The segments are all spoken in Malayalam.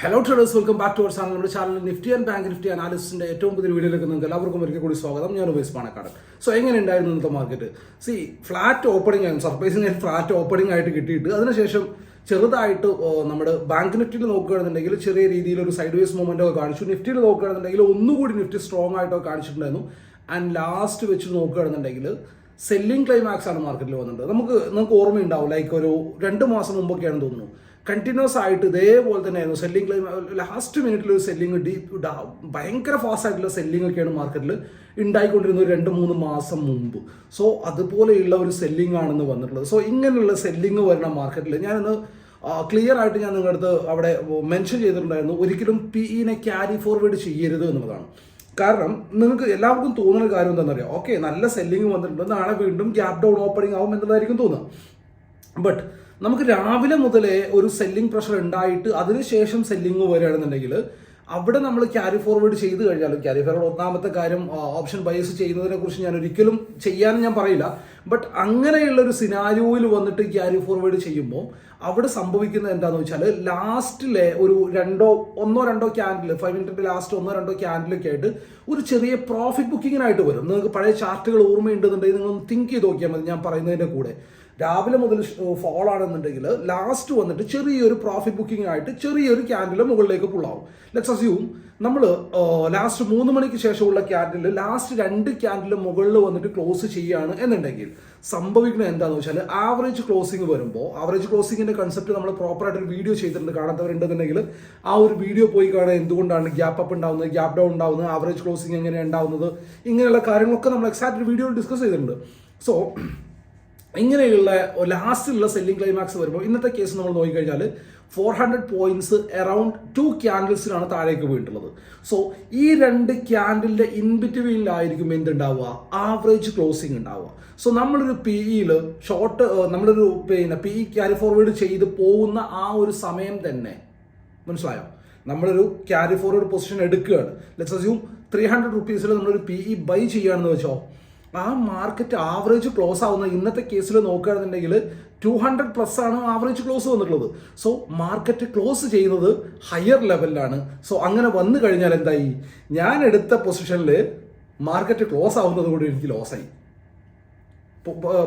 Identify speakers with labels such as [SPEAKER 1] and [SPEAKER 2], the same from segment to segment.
[SPEAKER 1] Hello traders welcome back to our channel നമ്മുടെ channel Nifty and bank Nifty അനാലിസിന്റെ ഏറ്റവും പുതിയ വീഡിയോയിലേക്ക് നിങ്ങൾക്ക് എല്ലാവർക്കും ഒരിക്കൽ കൂടി സ്വാഗതം. ഞാൻ ഉപയോഗിച്ച് പാണക്കാട്. സോ എങ്ങനെ ഉണ്ടായിരുന്നു ഇന്നത്തെ മാർക്കറ്റ് സി ഫ്ലാറ്റ് ഓപ്പണിംഗ് ആയിരുന്നു. സർപ്രൈസിംഗ് ആയിട്ട് ഫ്ലാറ്റ് ഓപ്പണിംഗ് ആയിട്ട് കിട്ടിയിട്ട് അതിനുശേഷം ചെറുതായിട്ട് നമ്മുടെ ബാങ്ക് നിഫ്റ്റിയിൽ നോക്കുകയാണെന്നുണ്ടെങ്കിൽ ചെറിയ രീതിയിൽ ഒരു സൈഡ് വേസ് മൂവ്മെന്റ് ഒക്കെ കാണിച്ചു. നിഫ്റ്റിയിൽ നോക്കുകയാണെന്നുണ്ടെങ്കിൽ ഒന്നുകൂടി നിഫ്റ്റി സ്ട്രോങ് ആയിട്ടൊക്കെ കാണിച്ചിട്ടുണ്ടായിരുന്നു. ആൻഡ് ലാസ്റ്റ് വെച്ച് നോക്കുകയാണെന്നുണ്ടെങ്കിൽ സെല്ലിംഗ് ക്ലൈമാക്സ് ആണ് മാർക്കറ്റിൽ വന്നിട്ടുണ്ട് നമുക്ക് നമുക്ക് ഓർമ്മയുണ്ടാവും ലൈക്ക് ഒരു രണ്ട് മാസം മുമ്പൊക്കെയാണെന്ന് തോന്നുന്നു. കണ്ടിന്യൂസ് ആയിട്ട് ഇതേപോലെ തന്നെ തന്നെയായിരുന്നു സെല്ലിംഗ് ലാസ്റ്റ് മിനിറ്റിൽ ഒരു സെല്ലിംഗ് ഡീപ്പ് ഭയങ്കര ഫാസ്റ്റ് ആയിട്ടുള്ള സെല്ലിംഗ് ഒക്കെയാണ് മാർക്കറ്റിൽ ഉണ്ടായിക്കൊണ്ടിരുന്നത് ഒരു രണ്ട് മൂന്ന് മാസം മുമ്പ്. സോ അതുപോലെയുള്ള ഒരു സെല്ലിംഗ് ആണെന്ന് വന്നിട്ടുള്ളത്. സോ ഇങ്ങനെയുള്ള സെല്ലിംഗ് വരുന്ന മാർക്കറ്റിൽ ഞാനിന്ന് ക്ലിയർ ആയിട്ട് ഞാൻ നിങ്ങളുടെ അടുത്ത് അവിടെ മെൻഷൻ ചെയ്തിട്ടുണ്ടായിരുന്നു. ഒരിക്കലും പി ഇനെ ക്യാരി ഫോർവേഡ് ചെയ്യരുത് എന്നുള്ളതാണ്. കാരണം നിങ്ങൾക്ക് എല്ലാവർക്കും തോന്നുന്ന കാര്യം എന്താണെന്നറിയാം? ഓക്കെ നല്ല സെല്ലിംഗ് വന്നിട്ടുണ്ട്. നാളെ വീണ്ടും ഗ്യാപ് ഡൗൺ ഓപ്പണിംഗ് ആവും എന്നുള്ളതായിരിക്കും തോന്നുക. ബട്ട് നമുക്ക് രാവിലെ മുതലേ ഒരു സെല്ലിംഗ് പ്രഷർ ഉണ്ടായിട്ട് അതിനുശേഷം സെല്ലിംഗ് വരികയാണെന്നുണ്ടെങ്കിൽ അവിടെ നമ്മൾ ക്യാരി ഫോർവേഡ് ചെയ്ത് കഴിഞ്ഞാൽ ക്യാരി ഫോർവേഡ് ഒന്നാമത്തെ കാര്യം ഓപ്ഷൻ ബൈസ് ചെയ്യുന്നതിനെ കുറിച്ച് ഞാൻ ഒരിക്കലും ചെയ്യാനും ഞാൻ പറയില്ല. ബട്ട് അങ്ങനെയുള്ള ഒരു സിനാരിയോയിൽ വന്നിട്ട് ക്യാരി ഫോർവേഡ് ചെയ്യുമ്പോൾ അവിടെ സംഭവിക്കുന്നത് എന്താണെന്ന് വെച്ചാൽ ലാസ്റ്റിലെ ഒരു രണ്ടോ ഒന്നോ രണ്ടോ ക്യാൻഡിൽ ഫൈവ് മിനിറ്റിന്റെ ലാസ്റ്റ് ഒന്നോ രണ്ടോ ക്യാൻഡിലൊക്കെ ആയിട്ട് ഒരു ചെറിയ പ്രോഫിറ്റ് ബുക്കിങ്ങിനായിട്ട് വരും. നിങ്ങൾക്ക് പഴയ ചാർട്ടുകൾ ഓർമ്മയുണ്ടെന്നുണ്ടെങ്കിൽ നിങ്ങൾ തിങ്ക് ചെയ്ത് നോക്കിയാൽ മതി ഞാൻ പറയുന്നതിന്റെ കൂടെ. രാവിലെ മുതൽ ഫോൾ ആണെന്നുണ്ടെങ്കിൽ ലാസ്റ്റ് വന്നിട്ട് ചെറിയൊരു പ്രോഫിറ്റ് ബുക്കിംഗ് ആയിട്ട് ചെറിയൊരു ക്യാൻഡിൽ മുകളിലേക്ക് പുള്ളാവും ലെറ്റ്സ് അസ്യൂം നമ്മൾ ലാസ്റ്റ് മൂന്ന് മണിക്ക് ശേഷമുള്ള ക്യാൻഡിൽ ലാസ്റ്റ് രണ്ട് ക്യാൻഡിൽ മുകളിൽ വന്നിട്ട് ക്ലോസ് ചെയ്യുകയാണ് എന്നുണ്ടെങ്കിൽ സംഭവിക്കുന്നത് എന്താണെന്ന് വെച്ചാൽ ആവറേജ് ക്ലോസിംഗ് വരുമ്പോൾ ആവറേജ് ക്ലോസിംഗിന്റെ കൺസെപ്റ്റ് നമ്മൾ പ്രോപ്പറായിട്ട് ഒരു വീഡിയോ ചെയ്തിട്ടുണ്ട് കാണാത്തവരുണ്ടെന്നുണ്ടെങ്കിൽ ആ ഒരു വീഡിയോ പോയി കാണാൻ എന്തുകൊണ്ടാണ് ഗ്യാപ്പ് അപ്പ് ഉണ്ടാവുന്നത് ഗ്യാപ്പ് ഡൗൺ ഉണ്ടാവുന്നത് ആവറേജ് ക്ലോസിംഗ് എങ്ങനെയാണ് ഉണ്ടാവുന്നത് ഇങ്ങനെയുള്ള കാര്യങ്ങളൊക്കെ നമ്മൾ എക്സാക്ട് വീഡിയോയിൽ ഡിസ്കസ് ചെയ്തിട്ടുണ്ട്. സോ ഇങ്ങനെയുള്ള ലാസ്റ്റിലുള്ള സെല്ലിംഗ് ക്ലൈമാക്സ് വരുമ്പോൾ ഇന്നത്തെ കേസ് നമ്മൾ നോക്കിക്കഴിഞ്ഞാൽ four hundred points around two ക്യാൻഡിൽസിലാണ് താഴേക്ക് വീണിട്ടുള്ളത്. സോ ഈ രണ്ട് ക്യാൻഡിലിന്റെ ഇൻബിറ്റ്വീനിലായിരിക്കും എന്തുണ്ടാവുക? ആവറേജ് ക്ലോസിംഗ് ഉണ്ടാവുക. സോ നമ്മളൊരു പി ഇയിൽ ഷോർട്ട് നമ്മളൊരു പിന്നെ പി ഇ ക്യാരി ഫോർവേഡ് ചെയ്ത് പോകുന്ന ആ ഒരു സമയം തന്നെ. മനസ്സിലായോ? നമ്മളൊരു ക്യാരി ഫോർവേഡ് പൊസിഷൻ എടുക്കുകയാണ്. ലെറ്റ്സ് അസ്യൂം ത്രീ ഹൺഡ്രഡ് റുപ്പീസിൽ നമ്മളൊരു പി ഇ ബൈ ചെയ്യുകയാണെന്ന് വെച്ചോ. ആ മാർക്കറ്റ് ആവറേജ് ക്ലോസ് ആവുന്ന ഇന്നത്തെ കേസിൽ നോക്കുകയാണെന്നുണ്ടെങ്കിൽ ടു ഹൺഡ്രഡ് പ്ലസ് ആണ് ആവറേജ് ക്ലോസ് വന്നിട്ടുള്ളത്. സോ മാർക്കറ്റ് ക്ലോസ് ചെയ്യുന്നത് ഹയർ ലെവലിലാണ് സോ അങ്ങനെ വന്നു കഴിഞ്ഞാൽ എന്തായി? ഞാൻ എടുത്ത പൊസിഷനിൽ മാർക്കറ്റ് ക്ലോസ് ആവുന്നത് കൂടി എനിക്ക് ലോസായി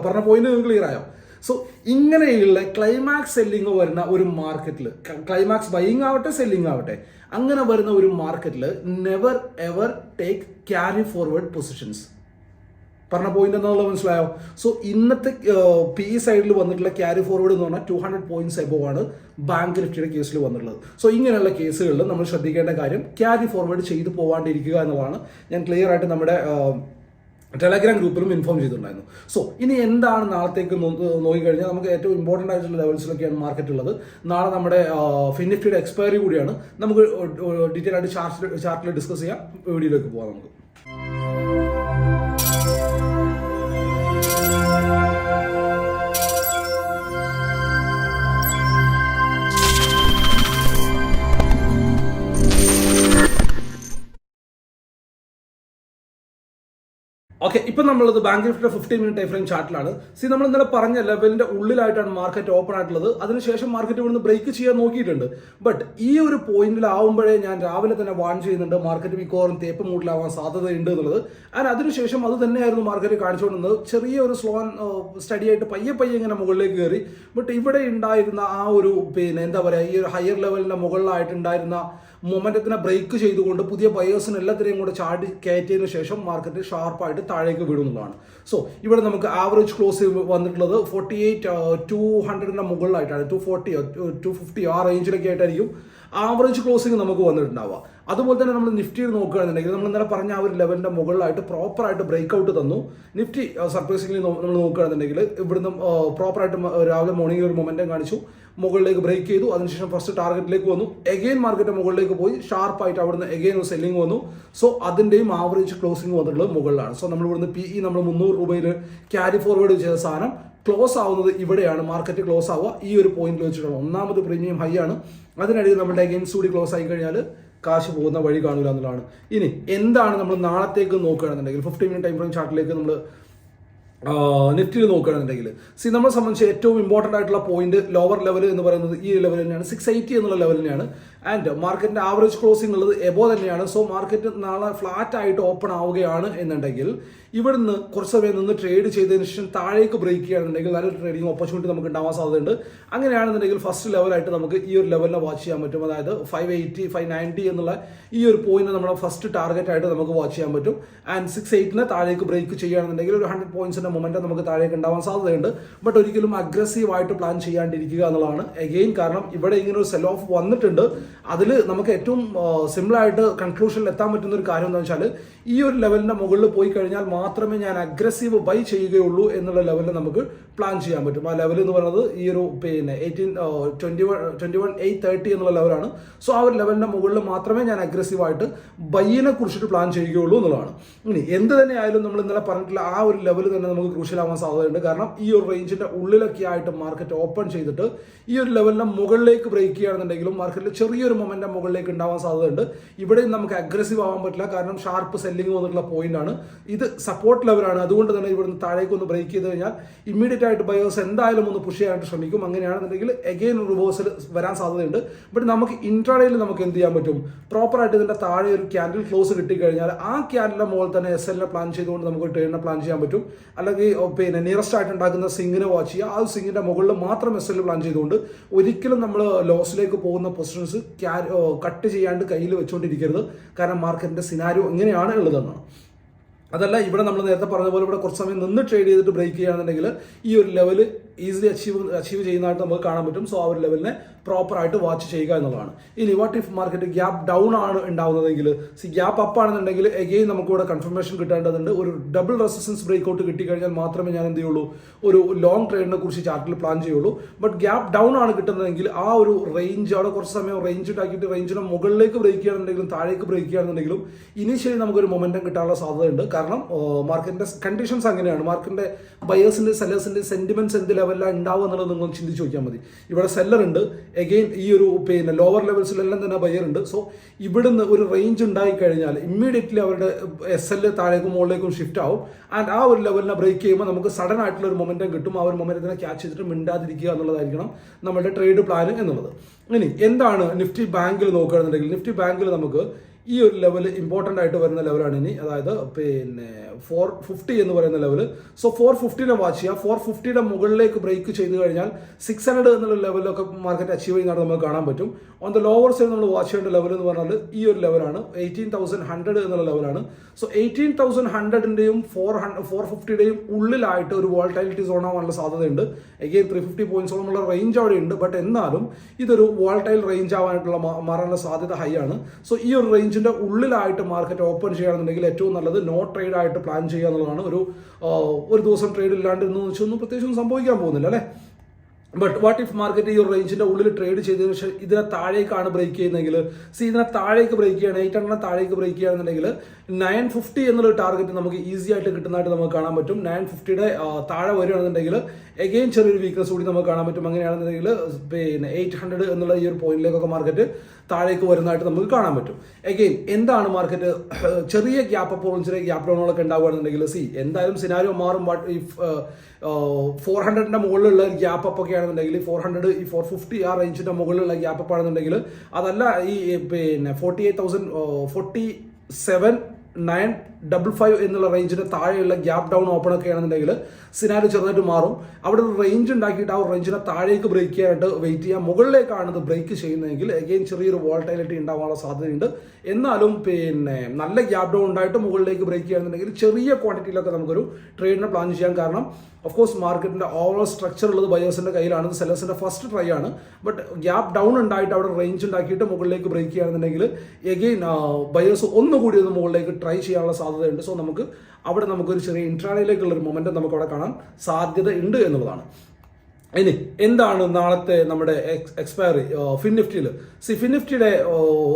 [SPEAKER 1] പറഞ്ഞ പോയിന്റ് ക്ലിയർ ആയോ? സോ ഇങ്ങനെയുള്ള ക്ലൈമാക്സ് സെല്ലിംഗ് വരുന്ന ഒരു മാർക്കറ്റിൽ ക്ലൈമാക്സ് ബൈയിങ് ആവട്ടെ സെല്ലിംഗ് ആവട്ടെ അങ്ങനെ വരുന്ന ഒരു മാർക്കറ്റിൽ never ever take carry forward positions പറഞ്ഞ പോയിന്റ് എന്താണെന്നുള്ളത് മനസ്സിലായോ? സോ ഇന്നത്തെ പി സൈഡിൽ വന്നിട്ടുള്ള ക്യാരി ഫോർവേഡ് എന്ന് പറഞ്ഞാൽ ടു ഹൺഡ്രഡ് പോയിന്റ്സ് എബോ ആണ് ബാങ്ക് നിഫ്റ്റിയുടെ കേസിൽ വന്നിട്ടുള്ളത്. സോ ഇങ്ങനെയുള്ള കേസുകളിൽ നമ്മൾ ശ്രദ്ധിക്കേണ്ട കാര്യം ക്യാരി ഫോർവേഡ് ചെയ്തു പോവാണ്ടിരിക്കുക എന്നുള്ളതാണ്. ഞാൻ ക്ലിയർ ആയിട്ട് നമ്മുടെ ടെലഗ്രാം ഗ്രൂപ്പിലും ഇൻഫോം ചെയ്തിട്ടുണ്ടായിരുന്നു. സോ ഇനി എന്താണ് നാളത്തേക്ക് നോക്കിക്കഴിഞ്ഞാൽ നമുക്ക് ഏറ്റവും ഇമ്പോർട്ടന്റ് ആയിട്ടുള്ള ലെവൽസിലൊക്കെയാണ് മാർക്കറ്റ് ഉള്ളത് നാളെ നമ്മുടെ ഫിനിഫ്റ്റിയുടെ എക്സ്പയറി കൂടിയാണ്. നമുക്ക് ഡീറ്റെയിൽ ആയിട്ട് ചാർട്ടിൽ ചാർട്ടിൽ ഡിസ്കസ് ചെയ്യാം. വീഡിയോയിലേക്ക് പോകാം നമുക്ക്. ഓക്കെ ഇപ്പൊ നമ്മളത് ബാങ്ക് നിഫ്റ്റിയുടെ ഫിഫ്റ്റി മിനിറ്റ് ടൈം ഫ്രെയിം ചാർട്ടിലാണ് സി നമ്മൾ ഇന്നലെ പറഞ്ഞ ലെവലിന്റെ ഉള്ളിലായിട്ടാണ് മാർക്കറ്റ് ഓപ്പൺ ആയിട്ടുള്ളത്. അതിനുശേഷം മാർക്കറ്റ് ഇവിടുന്ന് ബ്രേക്ക് ചെയ്യാൻ നോക്കിയിട്ടുണ്ട്. ബട്ട് ഈ ഒരു പോയിന്റിൽ ആവുമ്പോഴേ ഞാൻ രാവിലെ തന്നെ വാൺ ചെയ്യുന്നുണ്ട്. മാർക്കറ്റ് മിക്കവാറും തേപ്പ് മൂട്ടിലാവാൻ സാധ്യതയുണ്ട് എന്നുള്ളത്. ആൻഡ് അതിനുശേഷം അത് തന്നെയായിരുന്നു മാർക്കറ്റ് കാണിച്ചുകൊണ്ടിരുന്നത്. ചെറിയ ഒരു സ്ലോ സ്റ്റഡി ആയിട്ട് പയ്യെ പയ്യെ ഇങ്ങനെ മുകളിലേക്ക് കയറി. ബട്ട് ഇവിടെ ഉണ്ടായിരുന്ന ആ ഒരു പിന്നെ എന്താ പറയുക ഈ ഒരു ഹയർ ലെവലിന്റെ മുകളിലായിട്ടുണ്ടായിരുന്ന മൊമെന്റത്തിനെ ബ്രേക്ക് ചെയ്തുകൊണ്ട് പുതിയ ബയേഴ്സിന് എല്ലാത്തിനെയും കൂടെ ചാടി കയറ്റിയതിനു ശേഷം മാർക്കറ്റ് ഷാർപ്പായിട്ട് താഴേക്ക് വീടുന്നതാണ് സോ ഇവിടെ നമുക്ക് ആവറേജ് ക്ലോസ് വന്നിട്ടുള്ളത് ഫോർട്ടി എയ്റ്റ് ടു ഹൺഡ്രഡിന്റെ മുകളിലായിട്ടാണ്. ടു ഫോർട്ടി ടു ഫിഫ്റ്റി ആ റേഞ്ചിലൊക്കെ ആയിട്ടായിരിക്കും ആവറേജ് ക്ലോസിംഗ് നമുക്ക് വന്നിട്ടുണ്ടാവുക. അതുപോലെ തന്നെ നമ്മൾ നിഫ്റ്റിയിൽ നോക്കുകയാണെന്നുണ്ടെങ്കിൽ നമ്മൾ ഇന്നലെ പറഞ്ഞ ആ ഒരു ലെവലിന്റെ മുകളിലായിട്ട് പ്രോപ്പറായിട്ട് ബ്രേക്ക് ഔട്ട് തന്നു. നിഫ്റ്റി സർപ്രൈസിംഗ്ലി നമ്മൾ നോക്കുകയാണെന്നുണ്ടെങ്കിൽ ഇവിടുന്ന് പ്രോപ്പറായിട്ട് രാവിലെ മോർണിംഗിൽ ഒരു മൊമെന്റം കാണിച്ചു. മുകളിലേക്ക് ബ്രേക്ക് ചെയ്തു. അതിനുശേഷം ഫസ്റ്റ് ടാർഗറ്റിലേക്ക് വന്നു. എഗെയിൻ മാർക്കറ്റ് മുകളിലേക്ക് പോയി. ഷാർപ്പായിട്ട് അവിടുന്ന് എഗെയിൻ ഒരു സെല്ലിംഗ് വന്നു. സോ അതിന്റെയും ആവറേജ് ക്ലോസിംഗ് വന്നിട്ടുള്ളത് മുകളിലാണ്. സോ നമ്മൾ ഇവിടുന്ന് പി ഇ നമ്മൾ മുന്നൂറ് രൂപയിൽ ക്യാരി ഫോർവേഡ് ചെയ്ത സാധനം ക്ലോസ് ആവുന്നത് ഇവിടെയാണ്. മാർക്കറ്റ് ക്ലോസ് ആവുക. ഈ ഒരു പോയിന്റിൽ വെച്ചിട്ടുള്ള ഒന്നാമത് പ്രീമിയം ഹൈ ആണ്. അതിനിടയിൽ നമ്മുടെ എഗെയിൻസ് കൂടി ക്ലോസ് ആയി കഴിഞ്ഞാൽ കാശ് പോകുന്ന വഴി കാണില്ല എന്നുള്ളതാണ്. ഇനി എന്താണ് നമ്മൾ നാളത്തേക്ക് നോക്കുകയാണെന്നുണ്ടെങ്കിൽ ഫിഫ്റ്റി മിനിറ്റ് ടൈം ഫ്രെയിം ചാർട്ടിലേക്ക് നമ്മൾ നെറ്റിൽ നോക്കുകയാണെന്നുണ്ടെങ്കിൽ. സി നമ്മളെ സംബന്ധിച്ച് ഏറ്റവും ഇമ്പോർട്ടന്റ് ആയിട്ടുള്ള പോയിന്റ് ലോവർ ലെവൽ എന്ന് പറയുന്നത് ഈ ലെവൽ തന്നെയാണ്. സിക്സ് എയ്റ്റി എന്നുള്ള ലെവൽ തന്നെയാണ്. ആൻഡ് മാർക്കറ്റിന്റെ ആവറേജ് ക്ലോസിംഗ് ഉള്ളത് എബോ തന്നെയാണ്. സോ മാർക്കറ്റ് നാളെ ഫ്ലാറ്റ് ആയിട്ട് ഓപ്പൺ ആവുകയാണ് എന്നുണ്ടെങ്കിൽ ഇവിടുന്ന് കുറച്ച് സമയം നിന്ന് ട്രേഡ് ചെയ്തതിന് ശേഷം താഴേക്ക് ബ്രേക്ക് ചെയ്യുകയാണെന്നുണ്ടെങ്കിൽ നല്ല ട്രേഡിംഗ് ഓപ്പർച്യൂണിറ്റി നമുക്ക് ഉണ്ടാവാൻ സാധ്യതയുണ്ട്. അങ്ങനെയാണെന്നുണ്ടെങ്കിൽ ഫസ്റ്റ് ലെവലായിട്ട് നമുക്ക് ഈ ഒരു ലെവലിനെ വാച്ച് ചെയ്യാൻ പറ്റും. അതായത് ഫൈവ് എയ്റ്റി ഫൈവ് നയന്റി എന്നുള്ള ഈ ഒരു പോയിന്റ് നമ്മുടെ ഫസ്റ്റ് ടാർഗറ്റ് ആയിട്ട് നമുക്ക് വാച്ച് ചെയ്യാൻ പറ്റും. ആൻഡ് സിക്സ് എയ്റ്റിനെ താഴേക്ക് ബ്രേക്ക് ചെയ്യുകയാണെന്നുണ്ടെങ്കിൽ ഒരു ഹൺഡ്രഡ് പോയിന്റ്സിന്റെ മൊമെന്റം നമുക്ക് താഴേക്ക് ഉണ്ടാവാൻ സാധ്യതയുണ്ട്. ബട്ട് ഒരിക്കലും അഗ്രസീവ് ആയിട്ട് പ്ലാൻ ചെയ്യാണ്ടിരിക്കുക എന്നുള്ളതാണ്. എഗെയിൻ കാരണം ഇവിടെ ഇങ്ങനെ ഒരു സെൽ ഓഫ് വന്നിട്ടുണ്ട്. അതിൽ നമുക്ക് ഏറ്റവും സിമ്പിൾ ആയിട്ട് കൺക്ലൂഷനിൽ എത്താൻ പറ്റുന്ന ഒരു കാര്യം എന്താ വെച്ചാൽ ഈ ഒരു ലെവലിന്റെ മുകളിൽ പോയി കഴിഞ്ഞാൽ മാത്രമേ ഞാൻ അഗ്രസീവ് ബൈ ചെയ്യുകയുള്ളൂ എന്നുള്ള ലെവലിൽ നമുക്ക് പ്ലാൻ ചെയ്യാൻ പറ്റും. ആ ലെവൽ എന്ന് പറയുന്നത് ഈ ഒരു പിന്നെ eighteen twenty one twenty one eight thirty എന്നുള്ള ലെവലാണ് സോ ആ ഒരു ലെവലിന്റെ മുകളിൽ മാത്രമേ ഞാൻ അഗ്രസീവ് ആയിട്ട് ബൈയിനെ കുറിച്ചിട്ട് പ്ലാൻ ചെയ്യുകയുള്ളൂ എന്നുള്ളതാണ്. ഇനി എന്ത് തന്നെ ആയാലും നമ്മൾ ഇന്നലെ പറഞ്ഞിട്ടുള്ള ആ ഒരു ലെവൽ തന്നെ നമുക്ക് ക്രൂഷ്യൽ ആവാൻ സാധ്യതയുണ്ട്. കാരണം ഈ ഒരു റേഞ്ചിന്റെ ഉള്ളിലൊക്കെ ആയിട്ട് മാർക്കറ്റ് ഓപ്പൺ ചെയ്തിട്ട് ഈ ഒരു ലെവലിന്റെ മുകളിലേക്ക് ബ്രേക്ക് ചെയ്യുകയാണെന്നുണ്ടെങ്കിലും മാർക്കറ്റിൽ ചെറിയൊരു മൊമെന്റം മുകളിലേക്ക് ഉണ്ടാവാൻ സാധ്യതയുണ്ട്. ഇവിടെയും നമുക്ക് അഗ്രസീവ് ആവാൻ പറ്റില്ല. കാരണം ഷാർപ്പ് സെല്ലിംഗ് വന്നിട്ടുള്ള പോയിന്റ് ആണ്. ഇത് സപ്പോർട്ട് ലെവലാണ് അതുകൊണ്ട് തന്നെ ഇവിടുന്ന് താഴേക്ക് ഒന്ന് ബ്രേക്ക് ചെയ്ത് കഴിഞ്ഞാൽ ഇമ്മീഡിയറ്റ് ആയിട്ട് ബയോസ് എന്തായാലും ഒന്ന് പുഷ് ചെയ്യാനായിട്ട് ശ്രമിക്കും. അങ്ങനെയാണെന്നുണ്ടെങ്കിൽ എഗെയിൻ റിവേഴ്സൽ വരാൻ സാധ്യതയുണ്ട്. ബട്ട് നമുക്ക് ഇൻട്രാഡേയിൽ നമുക്ക് എന്ത് ചെയ്യാൻ പറ്റും? പ്രോപ്പർ ആയിട്ട് ഇതിന്റെ താഴെ ഒരു ക്യാൻഡിൽ ക്ലോസ് കിട്ടിക്കഴിഞ്ഞാൽ ആ ക്യാൻഡിലെ മുകളിൽ തന്നെ എസ് എല്ലിനെ പ്ലാൻ ചെയ്തുകൊണ്ട് നമുക്ക് ട്രേഡിനെ പ്ലാൻ ചെയ്യാൻ പറ്റും. അല്ലെങ്കിൽ പിന്നെ നിയറസ്റ്റ് ആയിട്ട് ഉണ്ടാക്കുന്ന സിങ്ങിനെ വാച്ച് ചെയ്യുക. ആ സിങ്ങിന്റെ മുകളിൽ മാത്രം എസ് എല്ലിൽ പ്ലാൻ ചെയ്തുകൊണ്ട് ഒരിക്കലും നമ്മൾ ലോസിലേക്ക് പോകുന്ന പൊസിഷൻസ് കട്ട് ചെയ്യാണ്ട് കയ്യിൽ വെച്ചുകൊണ്ടിരിക്കരുത് കാരണം മാർക്കറ്റിന്റെ സിനാരിയോ എങ്ങനെയാണ് ഉള്ളതെന്നാണ്. അതല്ല ഇവിടെ നമ്മൾ നേരത്തെ പറഞ്ഞ പോലെ ഇവിടെ കുറച്ച് സമയം നിന്ന് ട്രേഡ് ചെയ്തിട്ട് ബ്രേക്ക് ചെയ്യുകയാണെന്നുണ്ടെങ്കിൽ ഈ ഒരു ലെവൽ ഈസിലി അച്ചീവ് അച്ചീവ് ചെയ്യുന്നതായിട്ട് നമുക്ക് കാണാൻ പറ്റും. സോ ആ ഒരു ലെവലിനെ പ്രോപ്പർ ആയിട്ട് വാച്ച് ചെയ്യുക എന്നുള്ളതാണ്. ഈ ഇഫ് മാർക്കറ്റ് ഗ്യാപ്പ് ഡൗൺ ആണ് ഉണ്ടാവുന്നതെങ്കിൽ സി ഗ്യാപ്പ് അപ്പ് ആണെന്നുണ്ടെങ്കിൽ എഗെയിൻ നമുക്ക് ഇവിടെ കൺഫർമേഷൻ കിട്ടേണ്ടതുണ്ട്. ഒരു ഡബിൾ റെസിസ്റ്റൻസ് ബ്രേക്ക് ഔട്ട് കിട്ടിക്കഴിഞ്ഞാൽ മാത്രമേ ഞാൻ എന്ത് ചെയ്യുള്ളൂ? ഒരു ലോങ് ട്രേഡിനെ കുറിച്ച് ചാർട്ടിൽ പ്ലാൻ ചെയ്യുള്ളൂ. ബട്ട് ഗ്യാപ്പ് ഡൗൺ ആണ് കിട്ടുന്നതെങ്കിൽ ആ ഒരു റേഞ്ച് അവിടെ കുറച്ച് സമയം റേഞ്ച് ഉണ്ടാക്കിയിട്ട് റേഞ്ചിന് മുകളിലേക്ക് ബ്രേക്ക് ചെയ്യുകയാണെന്നുണ്ടെങ്കിലും താഴേക്ക് ബ്രേക്ക് ചെയ്യുകയാണെന്നുണ്ടെങ്കിലും ഇനിഷ്യലി നമുക്കൊരു മൊമെന്റം കിട്ടാനുള്ള സാധ്യതയുണ്ട്. കാരണം മാർക്കറ്റിന്റെ കണ്ടീഷൻസ് അങ്ങനെയാണ്. മാർക്കറ്റിന്റെ ബയേഴ്സിന്റെ സെല്ലേഴ്സിന്റെ സെന്റിമെന്റ്സ് എന്ത് ലെവലിലാണ് ഉണ്ടാവുക എന്നുള്ളത് നിങ്ങൾ ചിന്തിച്ച് നോക്കിയാൽ മതി. ഇവിടെ സെല്ലർ ഉണ്ട്. എഗെയിൻ ഈ ഒരു പിന്നെ ലോവർ ലെവൽസിലെല്ലാം തന്നെ ബയർ ഉണ്ട്. സോ ഇവിടുന്ന് ഒരു റേഞ്ച് ഉണ്ടായി കഴിഞ്ഞാൽ ഇമ്മീഡിയറ്റ്ലി അവരുടെ എസ് എൽ താഴേക്കും മുകളിലേക്കും ഷിഫ്റ്റ് ആവും. ആൻഡ് ആ ഒരു ലെവലിനെ ബ്രേക്ക് ചെയ്യുമ്പോൾ നമുക്ക് സഡൻ ആയിട്ടുള്ള ഒരു മൊമെന്റം കിട്ടും. ആ ഒരു മൊമെന്റത്തിനെ ക്യാച്ച് ചെയ്തിട്ട് മിണ്ടാതിരിക്കുക എന്നുള്ളതായിരിക്കണം നമ്മുടെ ട്രേഡ് പ്ലാൻ എന്നുള്ളത്. ഇനി എന്താണ് നിഫ്റ്റി ബാങ്കിൽ നോക്കുകയാണെന്നുണ്ടെങ്കിൽ നിഫ്റ്റി ബാങ്കിൽ നമുക്ക് ഈ ഒരു ലെവൽ ഇമ്പോർട്ടന്റ് ആയിട്ട് വരുന്ന ലെവലാണ് ഇനി. അതായത് പിന്നെ ഫോർ ഫിഫ്റ്റി എന്ന് പറയുന്ന ലെവൽ സോ ഫോർ ഫിഫ്റ്റിനെ വാച്ച് ചെയ്യുക. ഫോർ ഫിഫ്റ്റിയുടെ മുകളിലേക്ക് ബ്രേക്ക് ചെയ്ത് കഴിഞ്ഞാൽ സിക്സ് ഹൺഡ്രഡ് എന്നുള്ള ലെവലിലൊക്കെ മാർക്കറ്റ് അച്ചീവ് ചെയ്യുന്നതാണ് നമുക്ക് കാണാൻ പറ്റും. ഓൺ ദ ലോവർ സൈഡ് നമ്മൾ വാച്ച് ചെയ്യേണ്ട ലെവൽ എന്ന് പറഞ്ഞാൽ ഈ ഒരു ലെവലാണ് എയ്റ്റീൻ തൗസൻഡ് ഹൺഡ്രഡ് എന്നുള്ള ലെവലാണ് സോ എയ്റ്റീൻ തൗസൻഡ് ഹൺഡ്രഡിന്റെയും ഫോർ ഹൺഡ്രഡ് ഫോർ ഫിഫ്റ്റിയുടെയും ഉള്ളിലായിട്ട് ഒരു വോൾട്ടാലിറ്റി സോൺ ആവാനുള്ള സാധ്യതയുണ്ട്. എഗെയിൻ ത്രീ ഫിഫ്റ്റി പോയിന്റ്സോളമുള്ള റേഞ്ച് അവിടെ ഉണ്ട്. ബട്ട് എന്നാലും ഇതൊരു വോൾട്ടൈൽ റേഞ്ച് ആവാനായിട്ടുള്ള മാറാനുള്ള സാധ്യത ഹൈ ആണ്. സോ ഈ ഒരു റേഞ്ചിന്റെ ഉള്ളിലായിട്ട് മാർക്കറ്റ് ഓപ്പൺ ചെയ്യുകയാണെന്നുണ്ടെങ്കിൽ ഏറ്റവും നല്ലത് നോ ട്രേഡ് ആയിട്ട് പ്ലാൻ ചെയ്യുക എന്നുള്ളതാണ് ഒരു ഒരു ദിവസം ട്രേഡ് ഇല്ലാണ്ട് എന്ന് വെച്ചൊന്നും പ്രത്യേകിച്ച് ഒന്നും സംഭവിക്കാൻ പോകുന്നില്ല അല്ലേ? ബട്ട് വാട്ട് ഇഫ് മാർക്കറ്റ് ഈ ഒരു റേഞ്ചിന്റെ ഉള്ളിൽ ട്രേഡ് ചെയ്തതിനു ശേഷം ഇതിനെ താഴേക്കാണ് ബ്രേക്ക് ചെയ്യുന്നതെങ്കിൽ സി ഇതിനെ താഴേക്ക് ബ്രേക്ക് ചെയ്യണം എയ്റ്റ് ഹൺഡ്രഡ് താഴേക്ക് ബ്രേക്ക് ചെയ്യുകയാണെന്നുണ്ടെങ്കിൽ നയൻ ഫിഫ്റ്റി എന്നുള്ള ടാർഗറ്റ് നമുക്ക് ഈസി ആയിട്ട് കിട്ടുന്നതായിട്ട് നമുക്ക് കാണാൻ പറ്റും. നയൻ ഫിഫ്റ്റിയുടെ താഴെ വരികയാണെന്നുണ്ടെങ്കിൽ എഗെയിൻ ചെറിയൊരു വീക്ക്നസ് കൂടി നമുക്ക് കാണാൻ പറ്റും. അങ്ങനെയാണെന്നുണ്ടെങ്കിൽ പിന്നെ എയ്റ്റ് ഹൺഡ്രഡ് എന്നുള്ള ഈ ഒരു പോയിന്റിലേക്കൊക്കെ മാർക്കറ്റ് താഴേക്ക് വരുന്നതായിട്ട് നമുക്ക് കാണാൻ പറ്റും. എഗെയിൻ എന്താണ് മാർക്കറ്റ് ചെറിയ ഗ്യാപ്പ് അപ്പോൾ ചെറിയ ഗ്യാപ്പ് ഡൗണുകളൊക്കെ ഉണ്ടാവുകയാണെന്നുണ്ടെങ്കിൽ സി എന്തായാലും സിനാരിയോ മാറും. ബട്ട് ഇഫ് ഫോർ ഹൺഡ്രഡിന്റെ മുകളിലുള്ള ഗ്യാപ്പ് അപ്പ് ഒക്കെ ആണെന്നുണ്ടെങ്കിൽ ഫോർ ഹൺഡ്രഡ് ഈ ഫോർ ഫിഫ്റ്റി ആ റേഞ്ചിന്റെ മുകളിലുള്ള ഗ്യാപ്പ് അപ്പ് ആണെന്നുണ്ടെങ്കിൽ അതല്ല ഈ പിന്നെ forty eight thousand forty seven nine double five എന്നുള്ള റേഞ്ചിന് താഴെയുള്ള ഗ്യാപ്പ് ഡൗൺ ഓപ്പൺ ഒക്കെ ആണെന്നുണ്ടെങ്കിൽ സിനാരി ചെറുതായിട്ട് മാറും. അവിടെ ഒരു റേഞ്ച് ഉണ്ടാക്കിയിട്ട് ആ റേഞ്ചിനെ താഴേക്ക് ബ്രേക്ക് ചെയ്യാനായിട്ട് വെയിറ്റ് ചെയ്യാം. മുകളിലേക്കാണ് ഇത് ബ്രേക്ക് ചെയ്യുന്നതെങ്കിൽ അഗെയിൻ ചെറിയൊരു വോൾട്ടൈലിറ്റി ഉണ്ടാവാനുള്ള സാധ്യതയുണ്ട്. എന്നാലും പിന്നെ നല്ല ഗ്യാപ്പ് ഡൗൺ ഉണ്ടായിട്ട് മുകളിലേക്ക് ബ്രേക്ക് ചെയ്യുകയാണെന്നുണ്ടെങ്കിൽ ചെറിയ ക്വാണ്ടിറ്റിയിലൊക്കെ നമുക്കൊരു ട്രേഡിനെ പ്ലാൻ ചെയ്യാൻ കാരണം ഓഫ് കോഴ്സ് മാർക്കറ്റിന്റെ ഓവറോൾ സ്ട്രക്ചർ ഉള്ളത് ബയേഴ്സിന്റെ കയ്യിലാണ് സെല്ലേഴ്സിന്റെ ഫസ്റ്റ് ട്രൈ ആണ്. ബട്ട് ഗ്യാപ്പ് ഡൗൺ ഉണ്ടായിട്ട് അവിടെ റേഞ്ച് ഉണ്ടാക്കിയിട്ട് മുകളിലേക്ക് ബ്രേക്ക് ചെയ്യുകയാണെന്നുണ്ടെങ്കിൽ എഗെയിൻ ബയേഴ്സ് ഒന്നുകൂടി ഒന്ന് മുകളിലേക്ക് ട്രൈ ചെയ്യാനുള്ള സാധ്യതയുണ്ട്. സോ നമുക്ക് അവിടെ നമുക്കൊരു ചെറിയ ഇൻട്രാഡയിലേക്കുള്ള ഒരു മൊമെന്റം നമുക്ക് അവിടെ കാണാൻ സാധ്യത ഉണ്ട് എന്നുള്ളതാണ്. ഇനി എന്താണ് നാളത്തെ നമ്മുടെ എക്സ്പയറി ഫിൻ നിഫ്റ്റിയിൽ സി ഫിൻ നിഫ്റ്റിയുടെ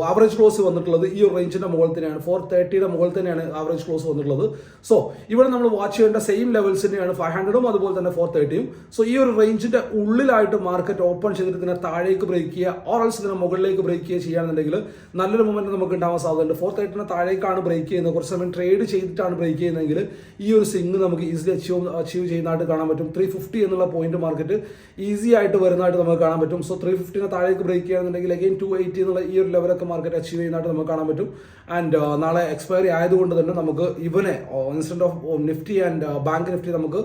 [SPEAKER 1] ആവറേജ് ക്ലോസ് വന്നിട്ടുള്ളത് ഈ ഒരു റേഞ്ചിന്റെ മുകളിൽ തന്നെയാണ്. ഫോർ തേർട്ടിയുടെ മുകളിൽ തന്നെയാണ് ആവറേജ് ക്ലോസ് വന്നിട്ടുള്ളത്. സോ ഇവിടെ നമ്മൾ വാച്ച് ചെയ്യേണ്ട സെയിം ലെവൽസ് തന്നെയാണ് ഫൈവ് ഹൺഡ്രഡും അതുപോലെ തന്നെ ഫോർ തേർട്ടിയും സോ ഈ ഒരു റേഞ്ചിന്റെ ഉള്ളിലായിട്ട് മാർക്കറ്റ് ഓപ്പൺ ചെയ്തിട്ട് ഇതിനെ താഴേക്ക് ബ്രേക്ക് ചെയ്യുക ഓറൽസ് ഇതിനെ മുകളിലേക്ക് ബ്രേക്ക് ചെയ്യുക ചെയ്യുകയാണെന്നുണ്ടെങ്കിൽ നല്ലൊരു മൊമെന്റ് നമുക്ക് ഉണ്ടാവാൻ സാധ്യതയുണ്ട്. ഫോർ തേർട്ടിന് താഴേക്കാണ് ബ്രേക്ക് ചെയ്യുന്നത്. കുറച്ച് സമയം ട്രേഡ് ചെയ്തിട്ടാണ് ബ്രേക്ക് ചെയ്യുന്നതെങ്കിൽ ഈ ഒരു സിംഗ് നമുക്ക് ഈസിലി അച്ചീവ് അച്ചീവ് ചെയ്യുന്നതായിട്ട് കാണാൻ പറ്റും. ത്രീ ഫിഫ്റ്റി എന്നുള്ള പോയിന്റ് മാർക്കറ്റ് ഈസി ആയിട്ട് വരുന്നതായിട്ട് നമുക്ക് കാണാൻ പറ്റും. സോ ത്രീ ഫിഫ്റ്റിന് താഴേക്ക് ബ്രേക്ക് ചെയ്യുകയാണെന്നുണ്ടെങ്കിൽ അഗെയിൻ ടു എയ്റ്റി എന്നുള്ള ഈ ഒരു ലെവലൊക്കെ മാർക്കറ്റ് അച്ചീവ് ചെയ്യുന്നതായിട്ട് നമുക്ക് കാണാൻ പറ്റും. ആൻഡ് നാളെ എക്സ്പയറി ആയതുകൊണ്ട് തന്നെ നമുക്ക് ഇവനെ instant of Nifty and bank Nifty നമുക്ക്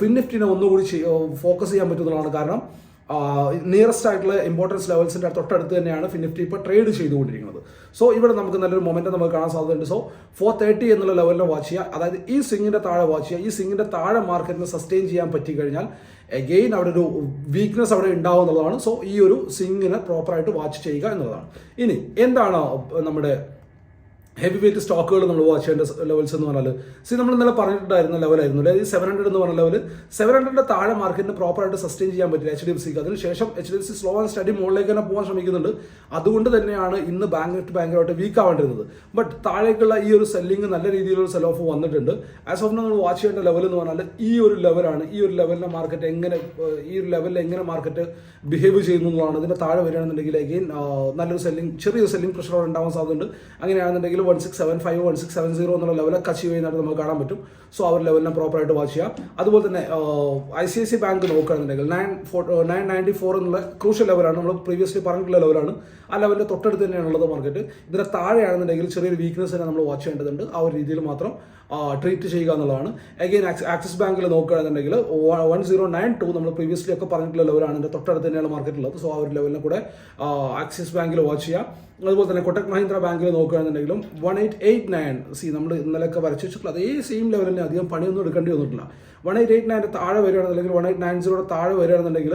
[SPEAKER 1] ഫിൻ നിഫ്റ്റിനെ ഒന്നുകൂടി ഫോക്കസ് ചെയ്യാൻ പറ്റുന്നതാണ് കാരണം നിയറസ്റ്റ് ആയിട്ടുള്ള ഇമ്പോർട്ടൻസ് ലെവൽസിന്റെ തൊട്ടടുത്ത് തന്നെയാണ് ഫിൻ നിഫ്റ്റി ഇപ്പോൾ ട്രേഡ് ചെയ്തുകൊണ്ടിരിക്കുന്നത്. സോ ഇവിടെ നമുക്ക് നല്ലൊരു മൊമെന്റ് നമുക്ക് കാണാൻ സാധ്യതയുണ്ട്. സോ ഫോർ തേർട്ടി എന്നുള്ള ലെവലിൽ വാച്ച് ചെയ്യുക. അതായത് ഈ സിംഗിന്റെ താഴെ വാച്ച് ചെയ്യുക. ഈ സിംഗിന്റെ താഴെ മാർക്കറ്റിനെ സസ്റ്റെയിൻ ചെയ്യാൻ പറ്റി കഴിഞ്ഞാൽ എഗെയിൻ അവിടെ ഒരു വീക്ക്നെസ് അവിടെ ഉണ്ടാവും എന്നുള്ളതാണ്. സോ ഈ ഒരു സിംഗിനെ പ്രോപ്പറായിട്ട് വാച്ച് ചെയ്യുക എന്നുള്ളതാണ്. ഇനി എന്താണ് നമ്മുടെ ഹെവി വെയിറ്റ് സ്റ്റോക്കുകൾ നമ്മൾ വാച്ച് ചെയ്യേണ്ട ലെവൽസ് എന്ന് പറഞ്ഞാൽ സി നമ്മൾ ഇന്നലെ പറഞ്ഞിട്ടുണ്ടായിരുന്ന ലെവലായിരുന്നു അതായത് സെവൻ ഹൺഡ്രഡ് എന്ന് പറഞ്ഞ ലെവൽ സെവൻ ഹൺഡ്രഡിന്റെ താഴെ മാർക്കറ്റിന് പ്രോപ്പറായിട്ട് സസ്റ്റെയിൻ ചെയ്യാൻ പറ്റില്ല എച്ച് ഡി എഫ് സിക്ക് അതിനുശേഷം H D F C slow and steady മുകളിലേക്ക് തന്നെ പോകാൻ ശ്രമിക്കുന്നുണ്ട്. അതുകൊണ്ട് തന്നെയാണ് ഇന്ന് ബാങ്ക് നിഫ്റ്റി ഭയങ്കരമായിട്ട് വീക്ക് ആവേണ്ടിരുന്നത്. ബട്ട് താഴേക്കുള്ള ഈ ഒരു സെല്ലിംഗ് നല്ല രീതിയിലുള്ള സെൽ ഓഫ് വന്നിട്ടുണ്ട്. ആസ് ഓഫ് നമ്മൾ വാച്ച് ചെയ്യേണ്ട ലെവൽ എന്ന് പറഞ്ഞാൽ ഈ ഒരു ലെവലാണ് ഈ ഒരു ലെവലിലെ മാർക്കറ്റ് എങ്ങനെ ഈ ഒരു ലെവലിൽ എങ്ങനെ മാർക്കറ്റ് ബിഹേവ് ചെയ്യുന്നു എന്നുള്ളതാണ്. ഇതിന്റെ താഴെ വരികയാണെന്നുണ്ടെങ്കിൽ അഗെയിൻ നല്ലൊരു സെല്ലിംഗ് ചെറിയൊരു സെല്ലിംഗ് പ്രഷർ ഉണ്ടാവാൻ സാധ്യതയുണ്ട്. അങ്ങനെയാണെന്നുണ്ടെങ്കിൽ one six seven five one six seven zero എന്നുള്ള ലെവലൊക്കെ അച്ചീവ് ചെയ്യുന്നതായിട്ട് നമുക്ക് കാണാൻ പറ്റും. സോ ആ ഒരു ലെവലിനെ പ്രോപ്പറായിട്ട് വാച്ച് ചെയ്യാം. അതുപോലെ തന്നെ I C I C bank നോക്കുകയാണെന്നുണ്ടെങ്കിൽ nine four nine ninety four എന്നുള്ള ക്രൂഷ്യൽ ലെവലാണ് നമ്മൾ പ്രീവിയസ്ലി പറഞ്ഞിട്ടുള്ള ലെവലാണ് ആ ലെവലിന്റെ തൊട്ടടുത്ത് തന്നെയാണുള്ളത് മാർക്കറ്റ് ഇതിന് താഴെയാണെന്നുണ്ടെങ്കിൽ ചെറിയൊരു വീക്ക്നെസ് തന്നെ നമ്മൾ വാച്ച് ചെയ്യേണ്ടതുണ്ട്. ആ ഒരു രീതിയിൽ മാത്രം ട്രീറ്റ് ചെയ്യുക എന്നുള്ളതാണ്. അഗെയിൻ ആക്സിസ് ബാങ്കിൽ നോക്കുകയാണെന്നുണ്ടെങ്കിൽ വൺ സീറോ നയൻ ടു നമ്മൾ പ്രീവിയസ്ലി ഒക്കെ പറഞ്ഞിട്ടുള്ള ലെവലാണ് എന്റെ തൊട്ടടുത്ത് തന്നെയാണ് മാർക്കറ്റ് ഉള്ളത്. സോ ആ ഒരു ലെവലിനെ കൂടെ ആക്സിസ് ബാങ്കിൽ വാച്ച് ചെയ്യാം. അതുപോലെ തന്നെ കൊട്ടക് മഹീന്ദ്ര ബാങ്കിൽ നോക്കുകയാണെന്നുണ്ടെങ്കിലും one eight eight nine see നമ്മൾ ഇന്നലെയൊക്കെ വരച്ച് വെച്ചിട്ടുള്ള അതേ സെയിം ലെവലിൽ അധികം പണിയൊന്നും എടുക്കേണ്ടി വന്നിട്ടില്ല. വൺ എയ്റ്റ് എയ്റ്റ് നയന്റെ താഴെ വരികയാണെന്നുണ്ടെങ്കിൽ വൺ എയ്റ്റ് നയൻ സീറോയുടെ താഴെ വരികയാണെന്നുണ്ടെങ്കിൽ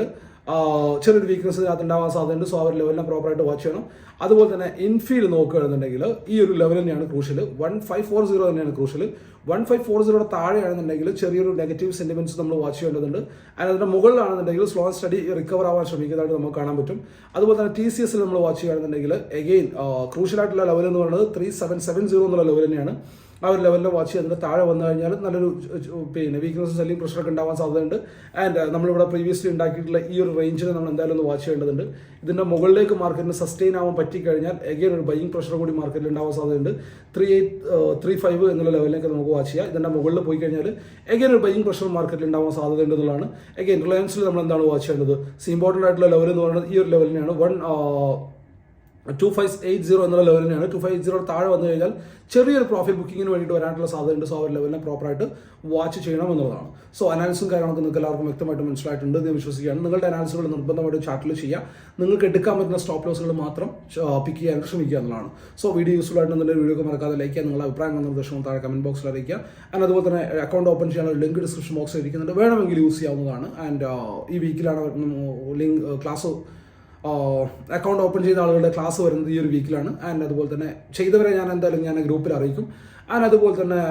[SPEAKER 1] ചെറിയൊരു വീക്ക്നസ് ഇതിനകത്ത് ഉണ്ടാവാൻ സാധ്യതയുണ്ട് സോ ഒരു ലെവലിനെ പ്രോപ്പറായിട്ട് വാച്ച് ചെയ്യണം. അതുപോലെ തന്നെ ഇൻഫീൽ നോക്കുകയാണെന്നുണ്ടെങ്കിൽ ഈ ഒരു ലെവൽ തന്നെയാണ് crucial one five four zero തന്നെയാണ് ക്രൂഷ്യൽ വൺ ഫൈവ് ഫോർ സീറോയുടെ താഴെയാണെന്നുണ്ടെങ്കിൽ ചെറിയൊരു നെഗറ്റീവ് സെന്റിമെന്റ്സ് നമ്മൾ വാച്ച് ചെയ്യേണ്ടതുണ്ട്. ആൻഡ് അതിന്റെ മുകളിലാണെന്നുണ്ടെങ്കിൽ സ്ലോ സ്റ്റഡി റിക്കവർ ആവാൻ ശ്രമിക്കുന്നതായിട്ട് നമുക്ക് കാണാൻ പറ്റും. അതുപോലെ തന്നെ ടി സി എസിൽ നമ്മൾ വാച്ച് ചെയ്യുകയാണെന്നുണ്ടെങ്കിൽ എഗെയിൻ ക്രൂഷ്യൽ ആയിട്ടുള്ള ലെവൽ എന്ന് പറയുന്നത് ത്രീ സെവൻ സെവൻ സീറോ എന്നുള്ള ലെവൽ തന്നെയാണ്. ആ ഒരു ലെവലിൽ വാച്ച് ചെയ്ത് താഴെ വന്നു കഴിഞ്ഞാൽ നല്ലൊരു പിന്നെ വീക്ക്നെസ്സും സെല്ലിംഗ് പ്രഷറൊക്കെ ഉണ്ടാവാൻ സാധ്യതയുണ്ട്. ആൻഡ് നമ്മളിവിടെ പ്രീവിയസ്ലി ഉണ്ടാക്കിയിട്ടുള്ള ഈ ഒരു റേഞ്ചിൽ നമ്മൾ എന്തായാലും ഒന്ന് വാച്ച് ചെയ്യേണ്ടതുണ്ട്. ഇതിന്റെ മുകളിലേക്ക് മാർക്കറ്റിന് സസ്റ്റെയിൻ ആവാൻ പറ്റിക്കഴിഞ്ഞാൽ എഗെയിൻ ഒരു ബൈയിങ് പ്രഷർ കൂടി മാർക്കറ്റിൽ ഉണ്ടാവാൻ സാധ്യതയുണ്ട്. ത്രീ എയ്റ്റ് ത്രീ ഫൈവ് എന്നുള്ള ലെവലിലേക്ക് നമുക്ക് വാച്ച് ചെയ്യാം. ഇതിന്റെ മുകളിൽ പോയി കഴിഞ്ഞാൽ എഗെയിൻ ഒരു ബൈയിങ് പ്രഷർ മാർക്കറ്റിൽ ഉണ്ടാവാൻ സാധ്യതയുണ്ട് എന്നുള്ളതാണ്. എഗെയിൻ റിലയൻസിൽ നമ്മൾ എന്താണ് വാച്ച് ചെയ്യേണ്ടത്? സി ഇമ്പോർട്ടന്റ് ആയിട്ടുള്ള ലെവൽ എന്ന് പറയുന്നത് ഈ ഒരു ലെവലിനെയാണ് one two five eight zero എന്നുള്ള ലെവലിനാണ് ടു ഫൈവ് എയ്റ്റ് സീറോ താഴെ വന്നു കഴിഞ്ഞാൽ ചെറിയൊരു പ്രോഫിറ്റ് ബുക്കിങ്ങിന് വേണ്ടിയിട്ട് വരാനുള്ള സാധ്യതയുണ്ട്. സോ അവർ ലെവലിനെ പ്രോപ്പറായിട്ട് വാച്ച് ചെയ്യണം എന്നുള്ളതാണ്. സോ അനാലിസും കാര്യങ്ങളൊക്കെ നിങ്ങൾക്ക് എല്ലാവർക്കും വ്യക്തമായിട്ട് മനസ്സിലായിട്ടുണ്ട് എന്ന് വിശ്വസിക്കുകയാണ്. നിങ്ങളുടെ അനാലിസുകൾ നിർബന്ധമായിട്ട് ചാർട്ടിൽ ചെയ്യുക. നിങ്ങൾക്ക് എടുക്കാൻ പറ്റുന്ന സ്റ്റോപ്പ് ലോസുകൾ മാത്രം പിക്ക് ചെയ്യാൻ ശ്രമിക്കുക എന്നുള്ളതാണ്. സോ വീഡിയോ യൂസ്ഫുൾ ആയിട്ടുണ്ടെങ്കിൽ വീഡിയോ മറക്കാതെ ലൈക്ക് ചെയ്യുക. നിങ്ങളുടെ അഭിപ്രായങ്ങൾ നിർദ്ദേശവും താഴെ കമന്റ് ബോക്സിൽ അറിയിക്കുക. ആൻഡ് അതുപോലെ തന്നെ അക്കൗണ്ട് ഓപ്പൺ ചെയ്യാനുള്ള ലിങ്ക് ഡിസ്ക്രിപ്ഷൻ ബോക്സിൽ ഇരിക്കുന്നുണ്ട്. വേണമെങ്കിൽ യൂസ് ചെയ്യാവുന്നതാണ്. ആൻഡ് ഈ വീക്കിലാണ് ലിങ്ക് ക്ലാസ് അക്കൗണ്ട് ഓപ്പൺ ചെയ്ത ആളുകളുടെ ക്ലാസ് വരുന്നത് ഈ ഒരു വീക്കിലാണ് ആൻഡ് അതുപോലെ തന്നെ ചെയ്തവരെ ഞാൻ എന്തായാലും ഞാൻ ഗ്രൂപ്പിൽ അറിയിക്കും. ആൻഡ് അതുപോലെ തന്നെ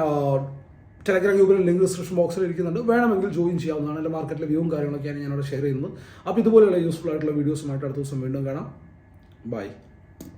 [SPEAKER 1] ടെലഗ്രാം ഗ്രൂപ്പിൽ ലിങ്ക് ഡിസ്ക്രിപ്ഷൻ ബോക്സിൽ ഇരിക്കുന്നുണ്ട്. വേണമെങ്കിൽ ജോയിൻ ചെയ്യാവുന്നതാണ്. എന്റെ മാർക്കറ്റിലെ വ്യൂവും കാര്യങ്ങളൊക്കെയാണ് ഞാനിവിടെ ഷെയർ ചെയ്യുന്നത്. അപ്പോൾ ഇതുപോലെയുള്ള യൂസ്ഫുൾ ആയിട്ടുള്ള വീഡിയോസുമായിട്ട് അടുത്ത ദിവസം വീണ്ടും കാണാം. ബൈ